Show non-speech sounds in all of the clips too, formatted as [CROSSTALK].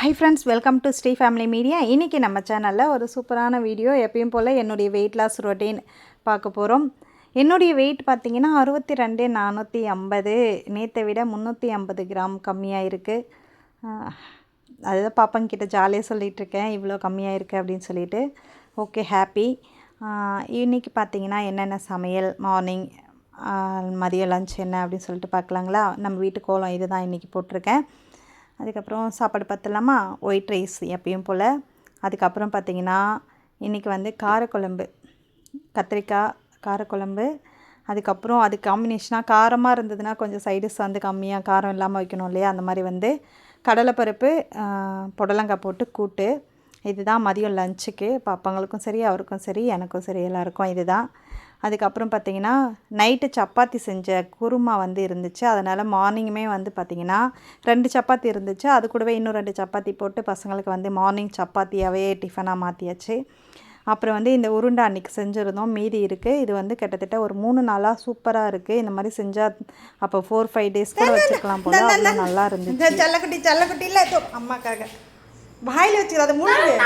Hi friends welcome to Sri family media இன்றைக்கி நம்ம சேனலில் ஒரு சூப்பரான வீடியோ எப்பயும் போல் என்னுடைய வெயிட் லாஸ் ரொட்டீன் பார்க்க போகிறோம் என்னுடைய வெயிட் பார்த்திங்கன்னா அறுபத்தி ரெண்டு நானூற்றி ஐம்பது. நேற்றை விட முந்நூற்றி ஐம்பது கிராம் கம்மியாக இருக்குது அதுதான் பாப்பங்கிட்ட ஜாலியாக சொல்லிகிட்ருக்கேன் இவ்வளோ கம்மியாக இருக்குது அப்படின்னு சொல்லிட்டு. ஓகே ஹாப்பி இன்றைக்கி பார்த்தீங்கன்னா என்னென்ன சமையல்? மார்னிங் மதியம் லஞ்ச் என்ன அப்படின்னு சொல்லிட்டு பார்க்கலாங்களா? நம்ம வீட்டு கோலம் இது தான் இன்றைக்கி போட்டிருக்கேன். அதுக்கப்புறம் சாப்பாடு பார்த்துலாமா ஒயிட் ரைஸ் எப்பயும் போல். அதுக்கப்புறம் பார்த்திங்கன்னா இன்றைக்கி வந்து காரக்குழம்பு. கத்திரிக்காய் காரக்குழம்பு. அதுக்கப்புறம் அது காம்பினேஷனாக காரமாக இருந்ததுன்னா கொஞ்சம் சைடிஸ் வந்து கம்மியாக காரம் இல்லாமல் வைக்கணும் இல்லையா? அந்த மாதிரி வந்து கடலைப்பருப்பு புடலங்காய் போட்டு கூட்டு. இதுதான் மதியம் லஞ்சுக்கு பாப்பாங்களுக்கும் சரி அவருக்கும் சரி எனக்கும் சரி எல்லாருக்கும் இதுதான். அதுக்கப்புறம் பார்த்திங்கன்னா நைட்டு சப்பாத்தி செஞ்ச குருமா வந்து இருந்துச்சு. அதனால் மார்னிங்குமே வந்து பார்த்திங்கன்னா ரெண்டு சப்பாத்தி இருந்துச்சு. அது கூடவே இன்னும் ரெண்டு சப்பாத்தி போட்டு பசங்களுக்கு வந்து மார்னிங் சப்பாத்தியாகவே டிஃபனாக மாற்றியாச்சு அப்புறம் வந்து இந்த உருண்டை அன்றைக்கி செஞ்சுருந்தோம். மீதி இருக்குது இது வந்து கிட்டத்தட்ட ஒரு மூணு நாளாக சூப்பராக இருக்குது இந்த மாதிரி செஞ்சால் அப்போ ஃபோர் ஃபைவ் டேஸ் கூட வச்சுக்கலாம் போல. அவ்வளோ நல்லா இருந்துச்சு. செல்லக்குட்டி செல்லக்குட்டி இல்லை அம்மாக்காக. வாயில் வச்சுக்கிற அதை முழுங்கு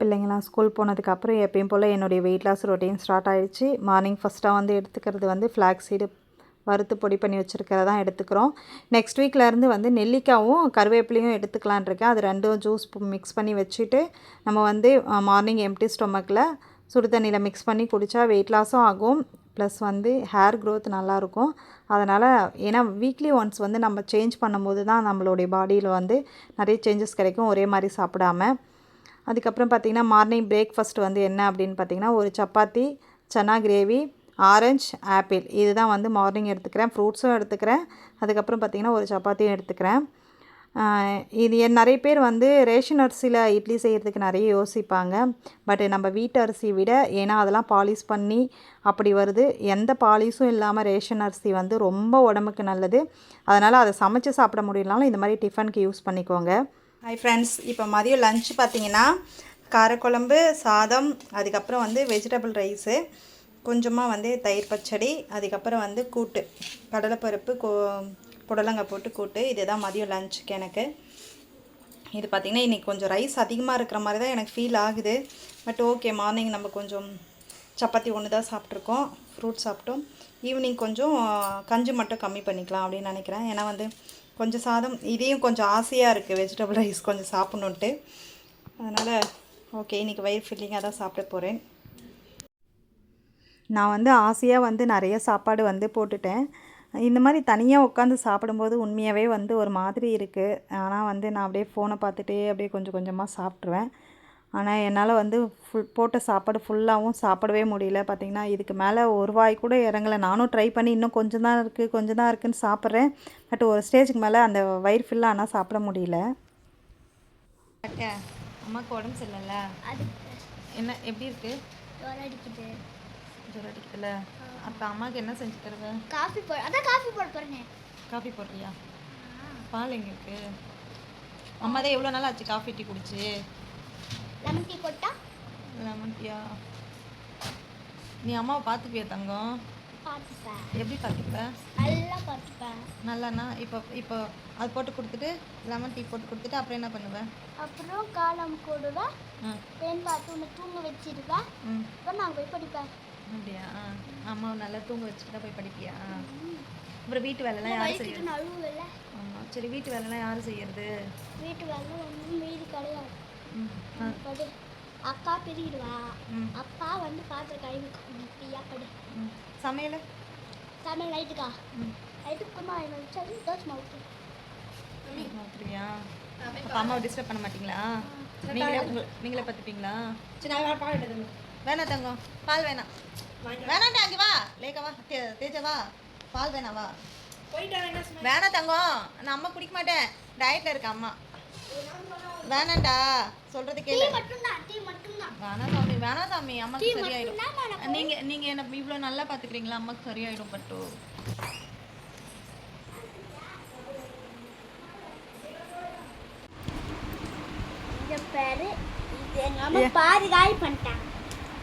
பிள்ளைங்களாம் ஸ்கூல் போனதுக்கப்புறம் எப்பயும் போல் என்னுடைய வெயிட் லாஸ் ரொட்டீன் ஸ்டார்ட் ஆகிடுச்சு மார்னிங் ஃபஸ்ட்டாக வந்து எடுத்துக்கிறது வந்து ஃப்ளாக் சீடு வறுத்து பொடி பண்ணி வச்சுருக்கிறதான் எடுத்துக்கிறோம். நெக்ஸ்ட் வீக்லேருந்து வந்து நெல்லிக்காவும் கருவேப்பிலையும் எடுத்துக்கலான் இருக்கேன். அது ரெண்டும் ஜூஸ் மிக்ஸ் பண்ணி வச்சுட்டு நம்ம வந்து மார்னிங் எம்டி ஸ்டொமக்கில் சுடு தண்ணியில் மிக்ஸ் பண்ணி குடித்தா வெயிட் லாஸும் ஆகும். ப்ளஸ் வந்து ஹேர் க்ரோத் நல்லாயிருக்கும் அதனால் ஏன்னா வீக்லி ஒன்ஸ் வந்து நம்ம சேஞ்ச் பண்ணும்போது தான் நம்மளுடைய பாடியில் வந்து நிறைய சேஞ்சஸ் கிடைக்கும். ஒரே மாதிரி சாப்பிடாம. அதுக்கப்புறம் பார்த்திங்கன்னா மார்னிங் பிரேக்ஃபாஸ்ட் வந்து என்ன அப்படின்னு பார்த்திங்கன்னா ஒரு chapati chana gravy orange apple. இதுதான் வந்து மார்னிங் எடுத்துக்கிறேன். ஃப்ரூட்ஸும் எடுத்துக்கிறேன். அதுக்கப்புறம் பார்த்திங்கன்னா ஒரு சப்பாத்தியும் எடுத்துக்கிறேன். இது என் நிறைய பேர் வந்து ரேஷன் அரிசியில் இட்லி செய்கிறதுக்கு நிறைய யோசிப்பாங்க. பட் நம்ம வீட்டு அரிசி விட ஏன்னா அதெல்லாம் பாலிஷ் பண்ணி அப்படி வருது. எந்த பாலிஷும் இல்லாமல் ரேஷன் அரிசி வந்து ரொம்ப உடம்புக்கு நல்லது. அதனால் அதை சமைச்சு சாப்பிட முடியலனாலும் இந்த மாதிரி டிஃபனுக்கு யூஸ் பண்ணிக்கோங்க. ஹாய் ஃப்ரெண்ட்ஸ் இப்போ மதியம் லஞ்ச் பார்த்தீங்கன்னா காரக்குழம்பு சாதம் அதுக்கப்புறம் வந்து வெஜிடபிள் ரைஸு கொஞ்சமாக வந்து தயிர் பச்சடி அதுக்கப்புறம் வந்து கூட்டு கடலைப்பருப்பு கோ புடலங்காய் போட்டு கூட்டு இதுதான் மதியம் லஞ்சுக்கு எனக்கு. இது பார்த்திங்கன்னா இன்றைக்கி கொஞ்சம் ரைஸ் அதிகமாக இருக்கிற மாதிரி தான் எனக்கு ஃபீல் ஆகுது. பட் ஓகே மார்னிங் நம்ம கொஞ்சம் சப்பாத்தி ஒன்று தான் சாப்பிட்ருக்கோம் ஃப்ரூட் சாப்பிட்டோம். ஈவினிங் கொஞ்சம் கஞ்சி மட்டும் கம்மி பண்ணிக்கலாம் அப்படின்னு நினைக்கிறேன். ஏன்னா வந்து கொஞ்சம் சாதம் இதையும் கொஞ்சம் ஆசையாக இருக்குது வெஜிடபிள் ரைஸ் கொஞ்சம் சாப்பிட்ணுன்ட்டு அதனால் ஓகே இன்றைக்கி வயிறு ஃபில்லிங்காக தான் சாப்பிட போகிறேன் நான் வந்து ஆசையாக வந்து நிறைய சாப்பாடு வந்து போட்டுட்டேன். இந்த மாதிரி தனியாக உட்காந்து சாப்பிடும்போது உண்மையாகவே வந்து ஒரு மாதிரி இருக்குது ஆனால் வந்து நான் அப்படியே ஃபோனை பார்த்துட்டே அப்படியே கொஞ்சம் கொஞ்சமாக சாப்பிட்ருவேன் ஆனால் என்னால் வந்து ஃபுல் போட்ட சாப்பாடு ஃபுல்லாகவும் சாப்பிடவே முடியல. பார்த்திங்கன்னா இதுக்கு மேலே ஒரு வாய் கூட இறங்கலை. நானும் ட்ரை பண்ணி இன்னும் கொஞ்சம் தான் இருக்குது கொஞ்சம் தான் இருக்குதுன்னு சாப்பிட்றேன். பட் ஒரு ஸ்டேஜுக்கு மேலே அந்த வயிறு ஃபுல்லாக ஆனால் சாப்பிட முடியல. அம்மாவுக்கு உடம்பு சரியில்லைல்ல? என்ன எப்படி இருக்கு? ஜுரம் அடிக்குது. ஜுரம் அடிக்குதுல்ல? அப்போ அம்மாவுக்கு என்ன செஞ்சு தருவேன் காஃபி போட அதான் காஃபி போட போறேன். காஃபி போடுறியா? பால் எங்கே இருக்கு? அம்மா தான் எவ்வளோ நாள் ஆச்சு காஃபி டீ குடிச்சு? லெமன் டீ போட்டா? லெமன் டீயா நீ அம்மாவை பார்த்துப்பியா தங்கம்? பார்த்துப்பேன். எப்படி பார்த்துப்ப? நல்லா பார்த்துப்பேன். நல்லாண்ணா? இப்போ இப்போ அது போட்டு கொடுத்துட்டு லெமன் டீ போட்டு கொடுத்துட்டு அப்புறம் என்ன பண்ணுவேன் அப்புறம் காலம் கூடுவேன் ம். பேன் பார்த்து உன்னை தூங்க வச்சிருவேன். அப்புறம் நான் போய் படிப்பேன். அப்படியா? அம்மாவை நல்லா தூங்க வச்சுட்டு போய் படிப்பியா? அப்புறம் வீட்டு வேலைலாம் யார் செய்யறது? ஆமாம் சரி வீட்டு வேலைலாம் யார் செய்யறது? வீட்டு வேலை ஒன்றும் மீதி கிடையாது. படு அக்கா பெருகிடுவா ம். அப்பா வந்து பாத்திரம் கழுவி ஃப்ரீயா படு. சமையல்? தமிழ் நைட்டுக்கா? நைட்டுக்கு என்ன வச்சு தோசை மாவுக்கு அப்படியா அப்போ அம்மாவை டிஸ்டர்ப் பண்ண மாட்டீங்களா? நீங்களே நீங்களே பார்த்துப்பீங்களா? வேணாம் தங்கம். பால் வேணாம். வேணாண்டா அங்கே வா. லேக்கா வா. தேஜா வா. பால் வேணாம் வா. வேணாம் தங்கம் நான் அம்மா குடிக்க மாட்டேன். டயட்டில் இருக்க அம்மா. வேணாண்டா சொல்றது டீ கேளு. வேணாம் சாமி வேணாம் சாமி அம்மாக்கு சரியாயிடும். நீங்க நீங்க என்ன இவ்வளோ நல்லா பார்த்துக்கிறீங்களா அம்மாக்கு சரியாயிடும் பட்டு இந்த பேரு இது எங்க அம்மா பாதி காலி பண்ணிட்டாங்க.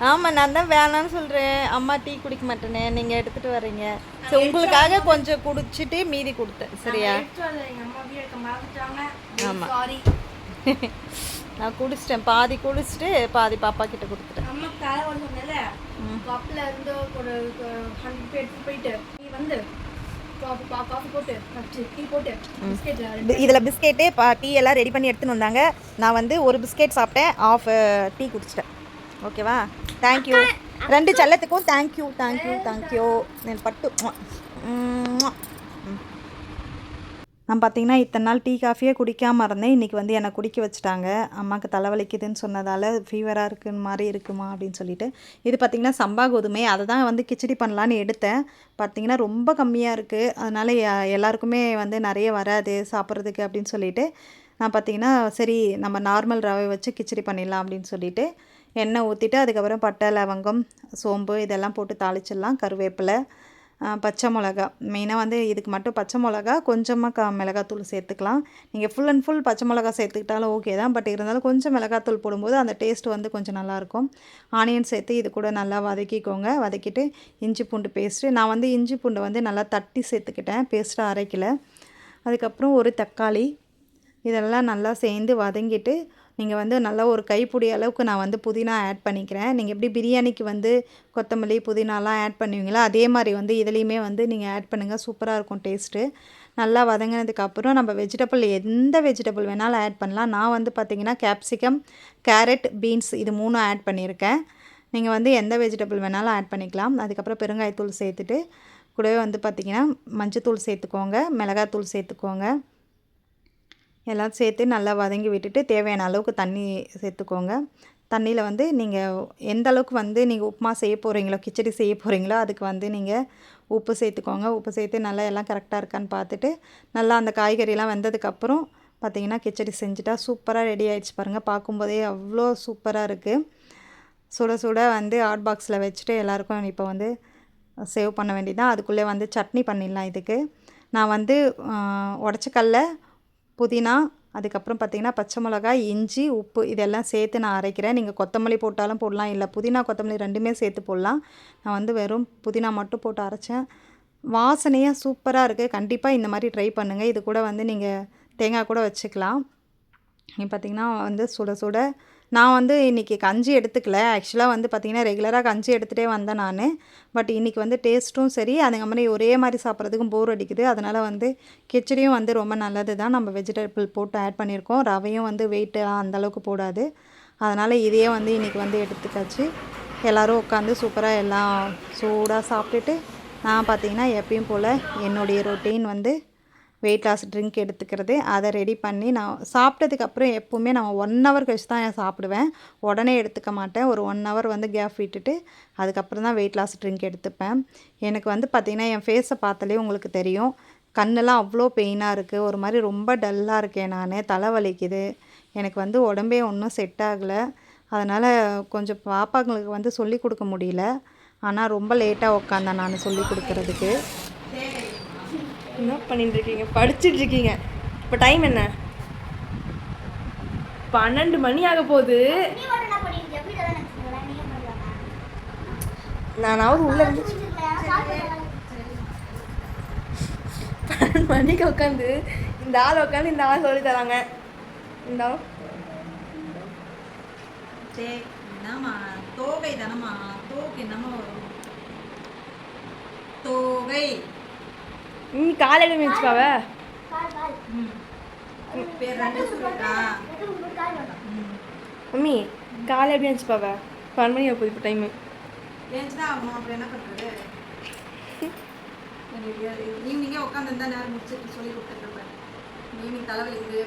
ஆமாம் நான் தான் வேணாம்னு சொல்கிறேன் அம்மா டீ குடிக்க மாட்டேனே. நீங்கள் எடுத்துகிட்டு வர்றீங்க. ஸோ உங்களுக்காக கொஞ்சம் குடிச்சிட்டு மீதி கொடுத்தேன் சரியா? எங்கள் அம்மா வீடு இருக்க மறந்துட்டாங்க. ஆமா. சாரி [LAUGHS] நான் குடிச்சிட்டேன் பாதி குடிச்சிட்டு பாதி பாப்பா கிட்ட கொடுத்துட்டேன். அம்மா தலை வந்து சொன்னல கப்பில் இருந்து ஒரு ஹண்ட்ரட் பேர் எடுத்து போயிட்டு நீ வந்து காஃபி காஃபி போட்டு டீ போட்டு பிஸ்கெட் இதில் பிஸ்கெட்டு பா டீ எல்லாம் ரெடி பண்ணி எடுத்துன்னு வந்தாங்க. நான் வந்து ஒரு பிஸ்கெட் சாப்பிட்டேன் ஆஃப் டீ குடிச்சிட்டேன். ஓகேவா தேங்க்யூ ரெண்டு செல்லத்துக்கும் தேங்க்யூ தேங்க்யூ தேங்க்யூ பட்டு நான் பார்த்தீங்கன்னா இத்தனை நாள் டீ காஃபியே குடிக்காமல் இருந்தேன். இன்றைக்கி வந்து என்னை குடிக்க வச்சுட்டாங்க. அம்மாவுக்கு தலைவலிக்குதுன்னு சொன்னதால் ஃபீவராக இருக்குன்னு மாதிரி இருக்குமா அப்படின்னு சொல்லிட்டு. இது பார்த்திங்கன்னா சம்பா கோதுமை. அதை தான் வந்து கிச்சடி பண்ணலான்னு எடுத்தேன். பார்த்திங்கன்னா ரொம்ப கம்மியாக இருக்குது அதனால் எல்லாருக்குமே வந்து நிறைய வராது சாப்பிட்றதுக்கு அப்படின்னு சொல்லிட்டு. நான் பார்த்தீங்கன்னா சரி நம்ம நார்மல் ரவை வச்சு கிச்சடி பண்ணிடலாம் அப்படின்னு சொல்லிட்டு. எண்ணெய் ஊற்றிட்டு அதுக்கப்புறம் பட்டை லவங்கம் சோம்பு இதெல்லாம் போட்டு தாளிச்சிடலாம் கருவேப்பிலை பச்சை மிளகா. மெயினாக வந்து இதுக்கு மட்டும் பச்சை மிளகா கொஞ்சமாக க மிளகாத்தூள் சேர்த்துக்கலாம். நீங்கள் ஃபுல் அண்ட் ஃபுல் பச்சை மிளகா சேர்த்துக்கிட்டாலும் ஓகே தான். பட் இருந்தாலும் கொஞ்சம் மிளகாத்தூள் போடும்போது அந்த டேஸ்ட் வந்து கொஞ்சம் நல்லாயிருக்கும் ஆனியன் சேர்த்து இது கூட நல்லா வதக்கிக்கோங்க. வதக்கிட்டு இஞ்சி பூண்டு பேஸ்ட்டு நான் வந்து இஞ்சி பூண்டு வந்து நல்லா தட்டி சேர்த்துக்கிட்டேன். பேஸ்ட்டாக அரைக்கல. அதுக்கப்புறம் ஒரு தக்காளி. இதெல்லாம் நல்லா சேர்ந்து வதங்கிட்டு நீங்கள் வந்து நல்லா ஒரு கைப்பிடி அளவுக்கு நான் வந்து புதினா ஆட் பண்ணிக்கிறேன். நீங்கள் எப்படி பிரியாணிக்கு வந்து கொத்தமல்லி புதினாலாம் ஆட் பண்ணுவீங்களோ அதே மாதிரி வந்து இதுலேயுமே வந்து நீங்கள் ஆட் பண்ணுங்கள் சூப்பராக இருக்கும் டேஸ்ட்டு நல்லா வதங்கினதுக்கப்புறம் நம்ம வெஜிடபிள் எந்த வெஜிடபிள் வேணாலும் ஆட் பண்ணலாம். நான் வந்து பார்த்திங்கன்னா கேப்சிகம் கேரட் பீன்ஸ் இது மூணும் ஆட் பண்ணியிருக்கேன். நீங்கள் வந்து எந்த வெஜிடபிள் வேணாலும் ஆட் பண்ணிக்கலாம். அதுக்கப்புறம் பெருங்காயத்தூள் சேர்த்துட்டு கூடவே வந்து பார்த்திங்கன்னா மஞ்சத்தூள் சேர்த்துக்கோங்க மிளகாத்தூள் சேர்த்துக்கோங்க. எல்லாம் சேர்த்து நல்லா வதங்கி விட்டுட்டு தேவையான அளவுக்கு தண்ணி சேர்த்துக்கோங்க. தண்ணியில் வந்து நீங்கள் எந்த அளவுக்கு வந்து நீங்கள் உப்புமா செய்ய போகிறீங்களோ கிச்சடி செய்ய போகிறீங்களோ அதுக்கு வந்து நீங்கள் உப்பு சேர்த்துக்கோங்க. உப்பு சேர்த்து நல்லா எல்லாம் கரெக்டாக இருக்கான்னு பார்த்துட்டு நல்லா அந்த காய்கறிலாம் வெந்ததுக்கப்புறம் பார்த்திங்கன்னா கிச்சடி செஞ்சுட்டா சூப்பராக ரெடி ஆகிடுச்சு பாருங்கள் பார்க்கும்போதே அவ்வளோ சூப்பராக இருக்குது சுட சுட வந்து ஹாட் பாக்ஸில் வச்சுட்டு எல்லாருக்கும் இப்போ வந்து சேவ் பண்ண வேண்டியதான் அதுக்குள்ளே வந்து சட்னி பண்ணிடலாம் இதுக்கு. நான் வந்து உடச்சக்கல்ல புதினா அதுக்கப்புறம் பார்த்திங்கன்னா பச்சை மிளகாய் இஞ்சி உப்பு இதெல்லாம் சேர்த்து நான் அரைக்கிறேன். நீங்கள் கொத்தமல்லி போட்டாலும் போடலாம் இல்லை புதினா கொத்தமல்லி ரெண்டுமே சேர்த்து போடலாம். நான் வந்து வெறும் புதினா மட்டும் போட்டு அரைச்சேன். வாசனையாக சூப்பராக இருக்குது கண்டிப்பாக இந்த மாதிரி ட்ரை பண்ணுங்கள் இது கூட வந்து நீங்கள் தேங்காய் கூட வச்சுக்கலாம். பார்த்திங்கன்னா பார்த்தீங்கன்னா வந்து சுட சுட நான் வந்து இன்றைக்கி கஞ்சி எடுத்துக்கல. ஆக்சுவலாக வந்து பார்த்திங்கன்னா ரெகுலராக கஞ்சி எடுத்துகிட்டே வந்தேன் நான். பட் இன்றைக்கி வந்து டேஸ்ட்டும் சரி. அதுங்க மாதிரி ஒரே மாதிரி சாப்பிட்றதுக்கும் போர் அடிக்குது. அதனால் வந்து கிச்சடியும் வந்து ரொம்ப நல்லது தான். நம்ம வெஜிடபிள் போட்டு ஆட் பண்ணியிருக்கோம். ரவையும் வந்து வெயிட்டெலாம் அந்தளவுக்கு போடாது. அதனால் இதையே வந்து இன்றைக்கி வந்து எடுத்துக்காச்சு. எல்லோரும் உட்காந்து சூப்பராக எல்லாம் சூடாக சாப்பிட்டுட்டு நான் பார்த்திங்கன்னா எப்பயும் போல் என்னுடைய ரொட்டீன் வந்து வெயிட் லாஸ் ட்ரிங்க் எடுத்துக்கிறது. அதை ரெடி பண்ணி நான் சாப்பிட்டதுக்கப்புறம் எப்போவுமே நான் ஒன் ஹவர் கழிச்சு தான் சாப்பிடுவேன். உடனே எடுத்துக்க மாட்டேன். ஒரு ஒன் ஹவர் வந்து கேப் விட்டுட்டு அதுக்கப்புறம் தான் வெயிட் லாஸ் ட்ரிங்க் எடுத்துப்பேன். எனக்கு வந்து பார்த்திங்கன்னா என் ஃபேஸை பார்த்தாலே உங்களுக்கு தெரியும். கண்ணெல்லாம் அவ்வளோ பெயினாக இருக்குது ஒரு மாதிரி ரொம்ப டல்லாக இருக்கேன் நான். தலை வலிக்குது. எனக்கு வந்து உடம்பே ஒன்றும் செட் ஆகலை. அதனால் கொஞ்சம் பாப்பாங்களுக்கு வந்து சொல்லி கொடுக்க முடியல. ஆனால் ரொம்ப லேட்டாக உட்காந்தேன் நான் சொல்லி கொடுக்கறதுக்கு. என்ன பண்ணிட்டு இருக்கீங்க படிச்சுட்டு இருக்கீங்க இப்போ டைம் என்ன? பன்னெண்டு மணி ஆக போகுது. நானாவது உள்ள இருந்து பன்னெண்டு மணிக்கு உட்காந்து இந்த ஆள் உட்காந்து இந்த ஆள் சொல்லி தராங்க. இந்த. ஆள் சரி என்னம்மா? தோகை தானம்மா? தோகை என்னம்மா வரும். தோகை. நீ காலையில் வேணும் மம்மி காலை எப்படி நினச்சிப்பாவ பன்னெண்டு மணி ஆக போகுது இப்போ டைமு ஈவினிங்கே உட்காந்துருந்தா நேரம் முடிச்சு சொல்லி கொடுத்துருப்பேன் ஈவினிங் தலை வலிக்குது.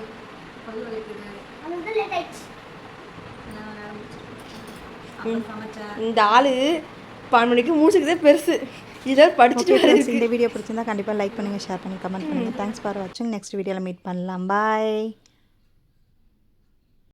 இந்த ஆள் பன்னெண்டு மணிக்கு மூச்சுக்குதே பெருசு. இதெல்லாம் படிச்சுட்டு இந்த வீடியோ பிடிச்சிருந்தா கண்டிப்பாக லைக் பண்ணுங்கள் ஷேர் பண்ணி கமெண்ட் பண்ணுங்கள் தேங்க்ஸ் ஃபார் வாட்சிங் நெக்ஸ்ட் வீடியோவில் மீட் பண்ணலாம். பாய்